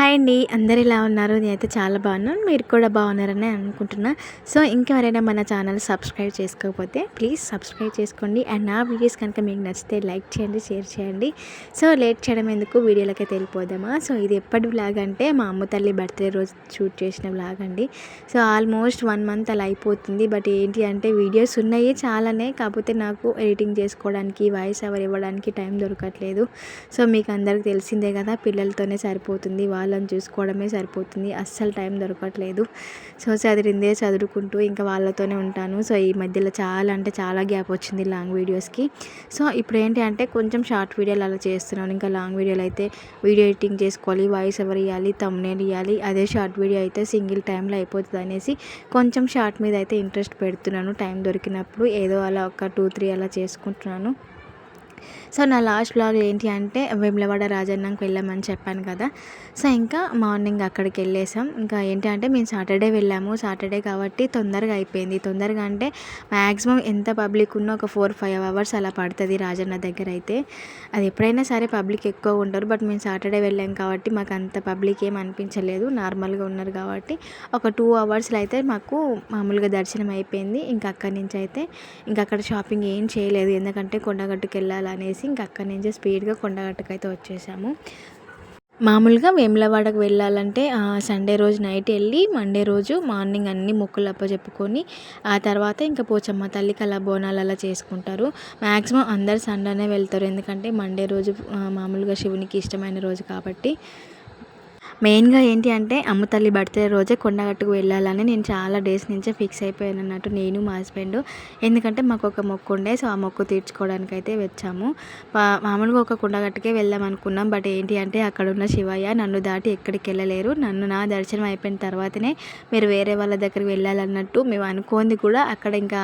Hi అండి. అందరు ఎలా ఉన్నారు? నేనైతే చాలా బాగున్నాను. మీరు కూడా బాగున్నారని అనుకుంటున్నా. సో ఇంకెవరైనా మన ఛానల్ సబ్స్క్రైబ్ చేసుకోకపోతే ప్లీజ్ సబ్స్క్రైబ్ చేసుకోండి. అండ్ నా వీడియోస్ కనుక మీకు నచ్చితే లైక్ చేయండి షేర్ చేయండి. సో లేట్ చేయడం ఎందుకు? వీడియోలకి తెలిపోదామా? సో ఇది ఎప్పటి బ్లాగ్ అంటే మా అమ్మ తల్లి బర్త్డే రోజు షూట్ చేసిన బ్లాగ్ అండి. సో ఆల్మోస్ట్ వన్ మంత్ అలా అయిపోతుంది. బట్ ఏంటి అంటే వీడియోస్ ఉన్నాయి చాలానే. కాకపోతే నాకు ఎడిటింగ్ చేసుకోవడానికి వాయిస్ ఎవరు ఇవ్వడానికి టైం దొరకట్లేదు. సో మీకు అందరికి తెలిసిందే కదా పిల్లలతోనే సరిపోతుంది. వాళ్ళు వాళ్ళని చూసుకోవడమే సరిపోతుంది. అస్సలు టైం దొరకట్లేదు. సో చదివిందే చదువుకుంటూ ఇంకా వాళ్ళతోనే ఉంటాను. సో ఈ మధ్యలో చాలా అంటే చాలా గ్యాప్ వచ్చింది లాంగ్ వీడియోస్కి. సో ఇప్పుడు ఏంటి అంటే కొంచెం షార్ట్ వీడియోలు అలా చేస్తున్నాను. ఇంకా లాంగ్ వీడియోలు అయితే వీడియో ఎడిటింగ్ చేసుకోవాలి వాయిస్ ఎవరు ఇవ్వాలి తమ్నేలు ఇవ్వాలి అదే షార్ట్ వీడియో అయితే సింగిల్ టైంలో అయిపోతుంది అనేసి కొంచెం షార్ట్ మీద అయితే ఇంట్రెస్ట్ పెడుతున్నాను. టైం దొరికినప్పుడు ఏదో అలా ఒక టూ త్రీ అలా చేసుకుంటున్నాను. సో నా లాస్ట్ బ్లాగ్ ఏంటి అంటే వేములవాడ రాజన్నకి వెళ్ళామని చెప్పాను కదా. సో ఇంకా మార్నింగ్ అక్కడికి వెళ్ళేసాం. ఇంకా ఏంటి అంటే మేము సాటర్డే వెళ్ళాము. సాటర్డే కాబట్టి తొందరగా అయిపోయింది. తొందరగా అంటే మ్యాక్సిమం ఎంత పబ్లిక్ ఉన్నా ఒక ఫోర్ ఫైవ్ అవర్స్ అలా పడుతుంది రాజన్న దగ్గర అయితే. అది ఎప్పుడైనా సరే పబ్లిక్ ఎక్కువ ఉంటారు. బట్ మేము సాటర్డే వెళ్ళాం కాబట్టి మాకు అంత పబ్లిక్ ఏం అనిపించలేదు. నార్మల్గా ఉన్నారు కాబట్టి ఒక టూ అవర్స్లో అయితే మాకు మామూలుగా దర్శనం అయిపోయింది. ఇంకా అక్కడి నుంచి అయితే ఇంకా అక్కడ షాపింగ్ ఏం చేయలేదు. ఎందుకంటే కొండగట్టుకు వెళ్ళాలనేసి అనేసి ఇంక అక్కడి నుంచి స్పీడ్గా కొండగట్టుకు అయితే వచ్చేసాము. మామూలుగా వేములవాడకు వెళ్ళాలంటే సండే రోజు నైట్ వెళ్ళి మండే రోజు మార్నింగ్ అన్ని మొక్కులు చెప్పుకొని ఆ తర్వాత ఇంకా పోచమ్మ తల్లికి అలా బోనాలు అలా చేసుకుంటారు. మ్యాక్సిమం అందరు సండేనే వెళ్తారు. ఎందుకంటే మండే రోజు మామూలుగా శివునికి ఇష్టమైన రోజు కాబట్టి. మెయిన్గా ఏంటి అంటే అమ్మ తల్లి బర్త్డే రోజే కొండగట్టుకు వెళ్ళాలని నేను చాలా డేస్ నుంచే ఫిక్స్ అయిపోయాను అన్నట్టు నేను మా హస్బెండ్. ఎందుకంటే మాకు ఒక మొక్కు ఉండే సో ఆ మొక్కు తీర్చుకోవడానికి అయితే వచ్చాము మామూలుగా ఒక కొండగట్టుకే వెళ్దాం అనుకున్నాం బట్ ఏంటి అంటే అక్కడ ఉన్న శివయ్య నన్ను దాటి ఎక్కడికి వెళ్ళలేరు. నన్ను నా దర్శనం అయిపోయిన తర్వాతనే మీరు వేరే వాళ్ళ దగ్గరికి వెళ్ళాలన్నట్టు మేము అనుకోంది కూడా. అక్కడ ఇంకా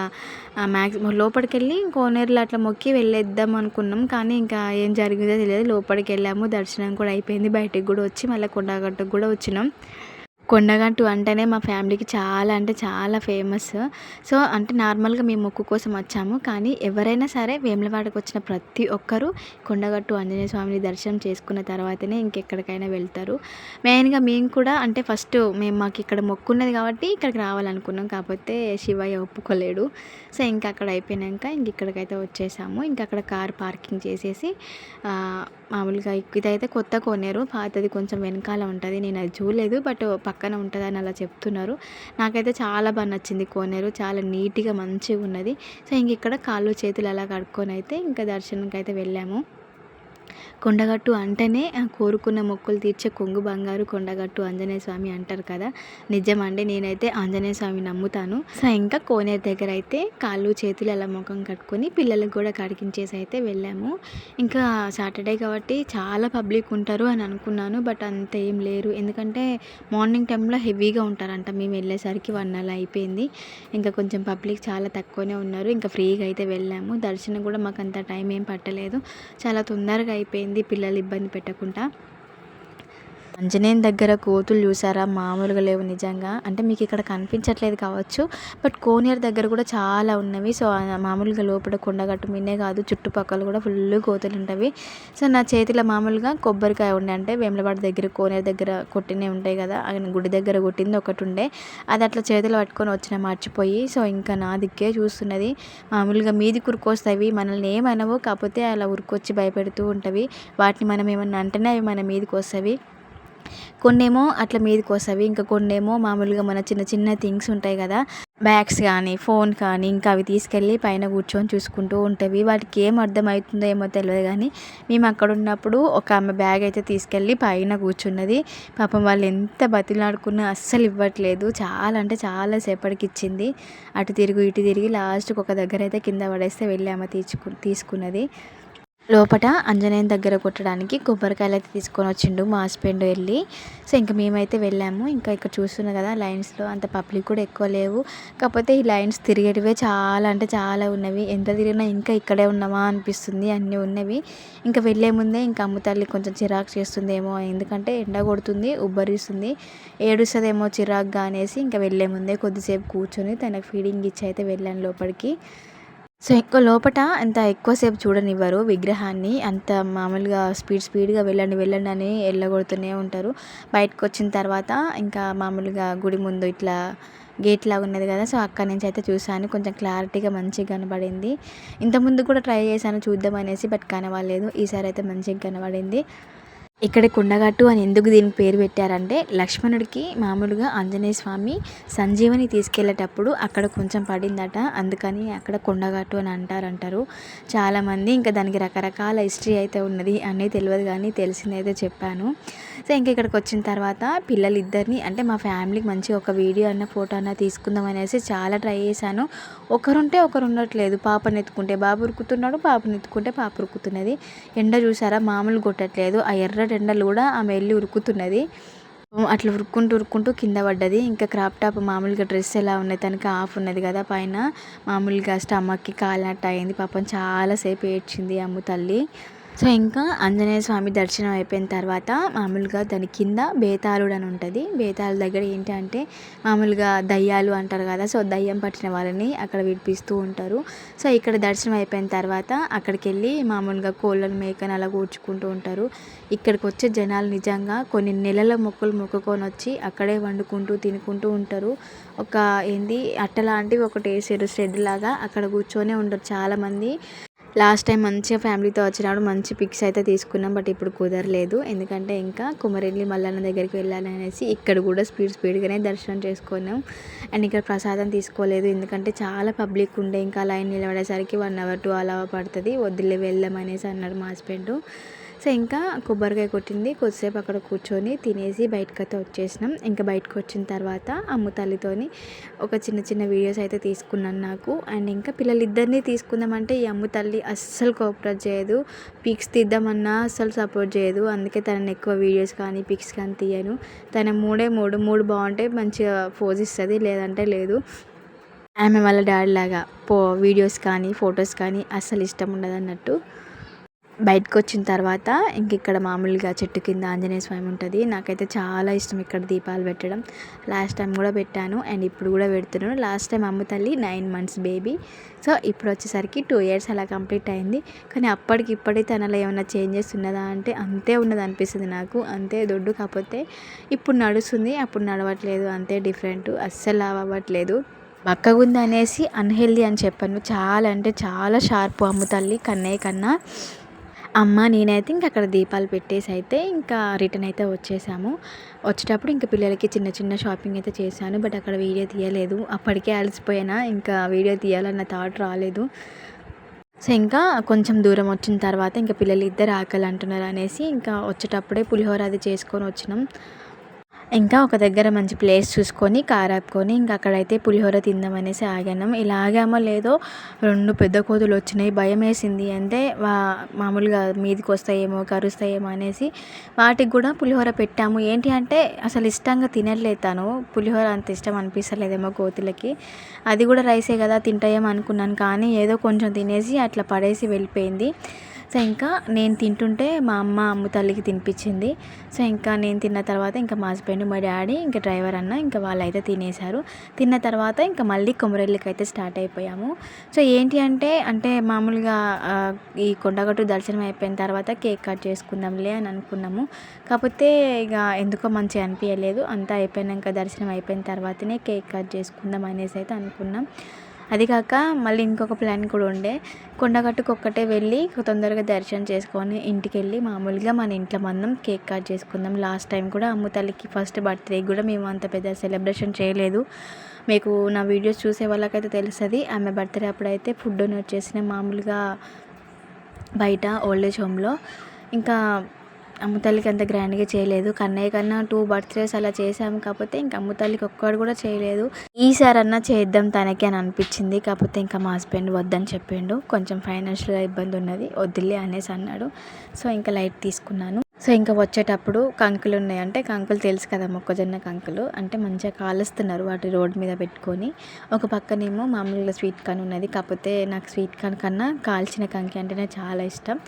మ్యాక్సిమం లోపలికి వెళ్ళి కోనేరులో అట్లా మొక్కి వెళ్ళేద్దాం అనుకున్నాం కానీ ఇంకా ఏం జరిగిందో తెలియదు. లోపలికి వెళ్ళాము దర్శనం కూడా అయిపోయింది. బయటికి కూడా వచ్చి మళ్ళీ కొండగట్టు కొండగట్టుకు కూడా వచ్చినాం. కొండగట్టు అంటేనే మా ఫ్యామిలీకి చాలా అంటే చాలా ఫేమస్. సో అంటే నార్మల్గా మేము మొక్కు కోసం వచ్చాము. కానీ ఎవరైనా సరే వేములవాడకు వచ్చిన ప్రతి ఒక్కరూ కొండగట్టు ఆంజనేయ స్వామిని దర్శనం చేసుకున్న తర్వాతనే ఇంకెక్కడికైనా వెళ్తారు. మెయిన్గా మేము కూడా అంటే ఫస్ట్ మేము మాకు ఇక్కడ మొక్కు ఉన్నది కాబట్టి ఇక్కడికి రావాలనుకున్నాం. కాకపోతే శివయ్య ఒప్పుకోలేడు. సో ఇంకా అక్కడ అయిపోయినాక ఇంక ఇక్కడికైతే వచ్చేసాము. ఇంకా అక్కడ కార్ పార్కింగ్ చేసేసి మామూలుగా ఇదైతే కొత్త కొనేరు. పాతది కొంచెం వెనకాల ఉంటుంది. నేను అది చూడలేదు. బట్ పక్కన ఉంటుందని అలా చెప్తున్నారు. నాకైతే చాలా బాగా నచ్చింది కోనేరు. చాలా నీట్గా మంచిగా ఉన్నది. సో ఇంక ఇక్కడ కాళ్ళు చేతులు అలా కడుక్కొని అయితే ఇంకా దర్శనంకి అయితే వెళ్ళాము. కొండగట్టు అంటేనే కోరుకున్న మొక్కులు తీర్చే కొంగు బంగారు కొండగట్టు ఆంజనేయ స్వామి అంటారు కదా. నిజమండి నేనైతే ఆంజనేయ స్వామి నమ్ముతాను. సో ఇంకా కోనేరు దగ్గర అయితే కాళ్ళు చేతులు అలా ముఖం కట్టుకొని పిల్లలకు కూడా కడిగించేసి అయితే వెళ్ళాము. ఇంకా సాటర్డే కాబట్టి చాలా పబ్లిక్ ఉంటారు అని అనుకున్నాను బట్ అంత ఏం లేరు. ఎందుకంటే మార్నింగ్ టైంలో హెవీగా ఉంటారంట మేము వెళ్ళేసరికి వన్ అలా అయిపోయింది. ఇంకా కొంచెం పబ్లిక్ చాలా తక్కువనే ఉన్నారు. ఇంకా ఫ్రీగా అయితే వెళ్ళాము. దర్శనం కూడా మాకు అంత టైం ఏం పట్టలేదు. చాలా తొందరగా అయిపోయింది పిల్లలు ఇబ్బంది పెట్టకుండా. ఆంజనేయం దగ్గర కోతులు చూసారా? మామూలుగా లేవు నిజంగా. అంటే మీకు ఇక్కడ కనిపించట్లేదు కావచ్చు. బట్ కోనేరు దగ్గర కూడా చాలా ఉన్నవి. సో మామూలుగా లోపల కొండగట్టు మిన్నే కాదు. చుట్టుపక్కల కూడా ఫుల్ కోతులు ఉంటవి సో నా చేతిలో మామూలుగా కొబ్బరికాయ ఉండే. అంటే వేములవాడ దగ్గర కోనేరు దగ్గర కొట్టినే ఉంటాయి కదా. ఆయన గుడి దగ్గర కొట్టింది ఒకటి ఉండే. అది అట్లా చేతిలో పట్టుకొని వచ్చిన మర్చిపోయి. సో ఇంకా నా దిక్కే చూస్తున్నది. మామూలుగా మీది కురుకొస్తాయి. మనల్ని ఏమనవో. కాకపోతే అలా ఉరుకొచ్చి భయపెడుతూ ఉంటవి వాటిని మనం ఏమన్నా అంటేనే అవి మన మీదకి వస్తాయి. కొన్నేమో అట్లా మీదకి వస్తాయి ఇంకా కొన్నేమో మామూలుగా మన చిన్న చిన్న థింగ్స్ ఉంటాయి కదా. బ్యాగ్స్ కానీ ఫోన్ కానీ ఇంకా అవి తీసుకెళ్ళి పైన కూర్చొని చూసుకుంటూ ఉంటాయి వాటికి ఏం అర్థమవుతుందో ఏమో తెలియదు కానీ మేము అక్కడ ఉన్నప్పుడు ఒక ఆమె బ్యాగ్ అయితే తీసుకెళ్ళి పైన కూర్చున్నది. పాపం వాళ్ళు ఎంత బతిలాడుకున్నా అస్సలు ఇవ్వట్లేదు. చాలా అంటే చాలా సేపటికి ఇచ్చింది. అటు తిరుగు ఇటు తిరిగి లాస్ట్కి ఒక దగ్గర అయితే కింద పడేస్తే వెళ్ళి ఆమె తీసుకు తీసుకున్నది. లోపట అంజనేయం దగ్గర కొట్టడానికి కొబ్బరికాయలు అయితే తీసుకొని వచ్చిండు మా హస్బెండ్ వెళ్ళి. సో ఇంకా మేమైతే వెళ్ళాము. ఇంకా ఇక్కడ చూస్తున్నాం కదా లైన్స్లో అంత పబ్లిక్ కూడా ఎక్కువ లేవు. కాకపోతే ఈ లైన్స్ తిరిగేటివే చాలా అంటే చాలా ఉన్నవి. ఎంత తిరిగినా ఇంకా ఇక్కడే ఉన్నామా అనిపిస్తుంది. అన్నీ ఉన్నవి. ఇంకా వెళ్ళే ముందే ఇంకా అమ్ముతల్లి కొంచెం చిరాకు చేస్తుందేమో. ఎందుకంటే ఎండ కొడుతుంది ఉబ్బరిస్తుంది. ఏడుస్తుందేమో చిరాకుగా అనేసి ఇంకా వెళ్ళే ముందే కొద్దిసేపు కూర్చొని తనకు ఫీడింగ్ ఇచ్చి అయితే వెళ్ళాను లోపలికి. సో ఎక్కువ లోపట అంత ఎక్కువసేపు చూడనివ్వరు విగ్రహాన్ని. అంత మామూలుగా స్పీడ్ స్పీడ్గా వెళ్ళండి వెళ్ళండి అని వెళ్ళగొడుతూనే ఉంటారు. బయటకు వచ్చిన తర్వాత ఇంకా మామూలుగా గుడి ముందు ఇట్లా గేట్ లాగా ఉన్నది కదా సో అక్కడి నుంచి అయితే చూసాను కొంచెం క్లారిటీగా మంచిగా కనబడింది. ఇంతకుముందు కూడా ట్రై చేశాను చూద్దాం అనేసి బట్ కనబడలేదు. ఈసారి అయితే మంచిగా కనబడింది. ఇక్కడ కొండగట్టు అని ఎందుకు దీనికి పేరు పెట్టారంటే లక్ష్మణుడికి మామూలుగా ఆంజనేయ స్వామి సంజీవని తీసుకెళ్ళేటప్పుడు అక్కడ కొంచెం పడిందట. అందుకని అక్కడ కొండగట్టు అని అంటారంటారు. చాలామంది ఇంకా దానికి రకరకాల హిస్టరీ అయితే ఉన్నది. అన్నీ తెలియదు కానీ తెలిసిందైతే చెప్పాను. సో ఇంక ఇక్కడికి వచ్చిన తర్వాత పిల్లలు ఇద్దరిని అంటే మా ఫ్యామిలీకి మంచిగా ఒక వీడియో అన్న ఫోటో అన్న తీసుకుందాం అనేసి చాలా ట్రై చేశాను. ఒకరుంటే ఒకరు ఉండట్లేదు. పాపని ఎత్తుకుంటే బాబు ఉరుకుతున్నాడు పాపని ఎత్తుకుంటే పాప ఉరుకుతున్నది. ఎండ చూసారా? మామూలు కొట్టట్లేదు. ఆ ఎర్రటి ఎండలు కూడా ఆమె వెళ్ళి ఉరుకుతున్నది. అట్లా ఉరుక్కుంటూ ఉరుక్కుంటూ కింద పడ్డది. ఇంకా క్రాప్ టాప్ మామూలుగా డ్రెస్ ఎలా ఉన్నది తనకి ఆఫ్ ఉన్నది కదా పైన. మామూలుగా స్టమక్కి కాలినట్టు అయింది పాపం చాలాసేపు ఏడ్చింది అమ్ము తల్లి. సో ఇంకా ఆంజనేయ స్వామి దర్శనం అయిపోయిన తర్వాత మామూలుగా దాని కింద బేతాళుడు అని ఉంటుంది. బేతాళుడు దగ్గర ఏంటంటే మామూలుగా దయ్యాలు అంటారు కదా సో దయ్యం పట్టిన వాళ్ళని అక్కడ విడిపిస్తూ ఉంటారు. సో ఇక్కడ దర్శనం అయిపోయిన తర్వాత అక్కడికి వెళ్ళి మామూలుగా కోళ్ళను మేకను అలా కూర్చుకుంటూ ఉంటారు. ఇక్కడికి వచ్చే జనాలు నిజంగా కొన్ని నెలల మొక్కలు మొక్కుకొని వచ్చి అక్కడే వండుకుంటూ తినుకుంటూ ఉంటారు. ఒక ఏంది అట్టలాంటివి ఒకటి వేసారు షెడ్ లాగా అక్కడ కూర్చొనే ఉంటారు చాలామంది. లాస్ట్ టైం మంచిగా ఫ్యామిలీతో వచ్చినప్పుడు మంచి పిక్స్ అయితే తీసుకున్నాం బట్ ఇప్పుడు కుదరలేదు. ఎందుకంటే ఇంకా కుమరెల్లి మల్లన్న దగ్గరికి వెళ్ళాలి అనేసి ఇక్కడ కూడా స్పీడ్ స్పీడ్గానే దర్శనం చేసుకున్నాం. అండ్ ఇక్కడ ప్రసాదం తీసుకోలేదు ఎందుకంటే చాలా పబ్లిక్ ఉండే. ఇంకా లైన్ నిలబడేసరికి వన్ అవర్ టూ అలా పడుతుంది. వద్దులే వెళ్దాం అనేసి అన్నాడు మా హస్బెండ్. సో ఇంకా కొబ్బరికాయ కొట్టింది. కొద్దిసేపు అక్కడ కూర్చొని తినేసి బయటకు అయితే వచ్చేసినాం. ఇంకా బయటకు వచ్చిన తర్వాత అమ్ముతల్లితో తల్లితోని ఒక చిన్న చిన్న వీడియోస్ అయితే తీసుకున్నాను నాకు. అండ్ ఇంకా పిల్లలిద్దరినీ తీసుకుందామంటే ఈ అమ్ము తల్లి అస్సలు కోఆపరేట్ చేయదు. పిక్స్ తీద్దామన్నా అస్సలు సపోర్ట్ చేయదు. అందుకే తనని ఎక్కువ వీడియోస్ కానీ పిక్స్ కానీ తీయను. తన మూడే మూడు మూడు బాగుంటే మంచిగా ఫోజ్ ఇస్తుంది లేదంటే లేదు. ఆమె వాళ్ళ డాడీ లాగా పో వీడియోస్ కానీ ఫొటోస్ కానీ అస్సలు ఇష్టం ఉండదు అన్నట్టు బయటకు వచ్చిన తర్వాత ఇంక ఇక్కడ మామూలుగా చెట్టు కింద ఆంజనేయ స్వామి ఉంటుంది. నాకైతే చాలా ఇష్టం ఇక్కడ దీపాలు పెట్టడం. లాస్ట్ టైం కూడా పెట్టాను అండ్ ఇప్పుడు కూడా పెడుతున్నాను. లాస్ట్ టైం అమ్మ తల్లి నైన్ మంత్స్ బేబీ సో ఇప్పుడు వచ్చేసరికి టూ ఇయర్స్ అలా కంప్లీట్ అయింది. కానీ అప్పటికి ఇప్పటి తనలో ఏమైనా చేంజెస్ ఉన్నదా అంటే అంతే ఉన్నది అనిపిస్తుంది నాకు. అంతే దొడ్డు కాకపోతే ఇప్పుడు నడుస్తుంది అప్పుడు నడవట్లేదు అంతే డిఫరెంట్ అస్సలు అవ్వట్లేదు. బక్కగుంది అనేసి అన్హెల్దీ అని చెప్పాను. చాలా అంటే చాలా షార్ప్ అమ్మ తల్లి కన్నయ్య కన్నా. అమ్మ నేనైతే ఇంక అక్కడ దీపాలు పెట్టేసి అయితే ఇంకా రిటర్న్ అయితే వచ్చేసాము. వచ్చేటప్పుడు ఇంకా పిల్లలకి చిన్న చిన్న షాపింగ్ అయితే చేశాను బట్ అక్కడ వీడియో తీయలేదు. అప్పటికే అలసిపోయినా ఇంకా వీడియో తీయాలన్న థాట్ రాలేదు. సో ఇంకా కొంచెం దూరం వచ్చిన తర్వాత ఇంకా పిల్లలు ఇద్దరు ఆకలి అంటున్నారు అనేసి ఇంకా వచ్చేటప్పుడే పులిహోర అది చేసుకొని వచ్చినాం. ఇంకా ఒక దగ్గర మంచి ప్లేస్ చూసుకొని కార్ ఆపుకొని ఇంకా అక్కడైతే పులిహోర తిందామనేసి ఆగాను. ఇలా ఆగామో లేదో రెండు పెద్ద కోతులు వచ్చినాయి. భయం వేసింది అంటే వా మామూలుగా మీదికి వస్తాయేమో కరుస్తాయేమో అనేసి వాటికి కూడా పులిహోర పెట్టాము. ఏంటి అంటే అసలు ఇష్టంగా తినట్లేదు తను. పులిహోర అంత ఇష్టం అనిపిస్తలేదేమో కోతులకి. అది కూడా రైసే కదా తింటాయేమో అనుకున్నాను. కానీ ఏదో కొంచెం తినేసి అట్లా పడేసి వెళ్ళిపోయింది. సో ఇంకా నేను తింటుంటే మా అమ్మ అమ్మ తల్లికి తినిపించింది. సో ఇంకా నేను తిన్న తర్వాత ఇంకా మా హస్బెండ్ మా డాడీ ఇంకా డ్రైవర్ అన్న ఇంకా వాళ్ళైతే తినేశారు. తిన్న తర్వాత ఇంకా మళ్ళీ కొమరెల్లికి అయితే స్టార్ట్ అయిపోయాము. సో ఏంటి అంటే అంటే మామూలుగా ఈ కొండగట్టు దర్శనం అయిపోయిన తర్వాత కేక్ కట్ చేసుకుందాంలే అని అనుకున్నాము. కాకపోతే ఇక ఎందుకో మంచిగా అనిపించలేదు అంతా అయిపోయినాక దర్శనం అయిపోయిన తర్వాతనే కేక్ కట్ చేసుకుందాం అనేసి అయితే అనుకున్నాం. అది కాక మళ్ళీ ఇంకొక ప్లాన్ కూడా ఉండే. కొండగట్టుకు ఒక్కటే వెళ్ళి తొందరగా దర్శనం చేసుకొని ఇంటికి వెళ్ళి మామూలుగా మన ఇంట్లో మనం కేక్ కట్ చేసుకుందాం. లాస్ట్ టైం కూడా అమ్మ తల్లికి ఫస్ట్ బర్త్డే కూడా మేము అంత పెద్ద సెలబ్రేషన్ చేయలేదు. మీకు నా వీడియోస్ చూసే వాళ్ళకైతే తెలుస్తుంది. ఆమె బర్త్డే అప్పుడైతే ఫుడ్ వచ్చేసిన మామూలుగా బయట ఓల్డ్ ఏజ్ హోమ్లో. ఇంకా అమ్ముతల్లికి అంత గ్రాండ్గా చేయలేదు. కన్నయ్య కన్నా టూ బర్త్డేస్ అలా చేసాము కాకపోతే ఇంకా అమ్ముతల్లికి ఒక్కడు కూడా చేయలేదు. ఈసారి అన్నా చేద్దాం తనకి అని అనిపించింది. కాకపోతే ఇంకా మా హస్బెండ్ వద్దని చెప్పిండు. కొంచెం ఫైనాన్షియల్గా ఇబ్బంది ఉన్నది. వద్దులే అనేసి అన్నాడు. సో ఇంకా లైట్ తీసుకున్నాను. సో ఇంకా వచ్చేటప్పుడు కంకులు ఉన్నాయి. అంటే కంకులు తెలుసు కదా మొక్కజొన్న కంకులు. అంటే మంచిగా కాలుస్తున్నారు వాటి రోడ్ మీద పెట్టుకొని. ఒక పక్కనేమో మామూలుగా స్వీట్ కార్న్ ఉన్నది. కాకపోతే నాకు స్వీట్ కార్న్ కన్నా కాల్చిన కంకి అంటేనే చాలా ఇష్టం.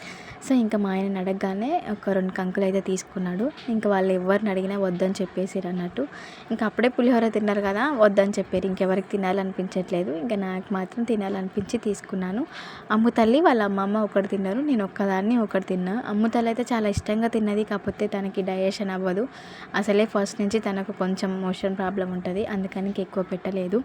సో ఇంకా మా ఆయన అడగగానే ఒక రెండు కంకులు అయితే తీసుకున్నాడు. ఇంకా వాళ్ళు ఎవరిని అడిగినా వద్దని చెప్పేసారు అన్నట్టు. ఇంకా అప్పుడే పులిహోర తిన్నారు కదా వద్దని చెప్పారు. ఇంకెవరికి తినాలనిపించట్లేదు. ఇంకా నాకు మాత్రం తినాలనిపించి తీసుకున్నాను. అమ్ము తల్లి వాళ్ళ అమ్మమ్మ ఒకటి తిన్నారు. నేను ఒక్కదాన్ని ఒకటి తిన్నా. అమ్ము తల్లి అయితే చాలా ఇష్టంగా ఉన్నది కాకపోతే తనకి డైజెషన్ అవ్వదు. అసలే ఫస్ట్ నుంచి తనకు కొంచెం మోషన్ ప్రాబ్లం ఉంటుంది. అందుకని ఎక్కువ పెట్టలేదు.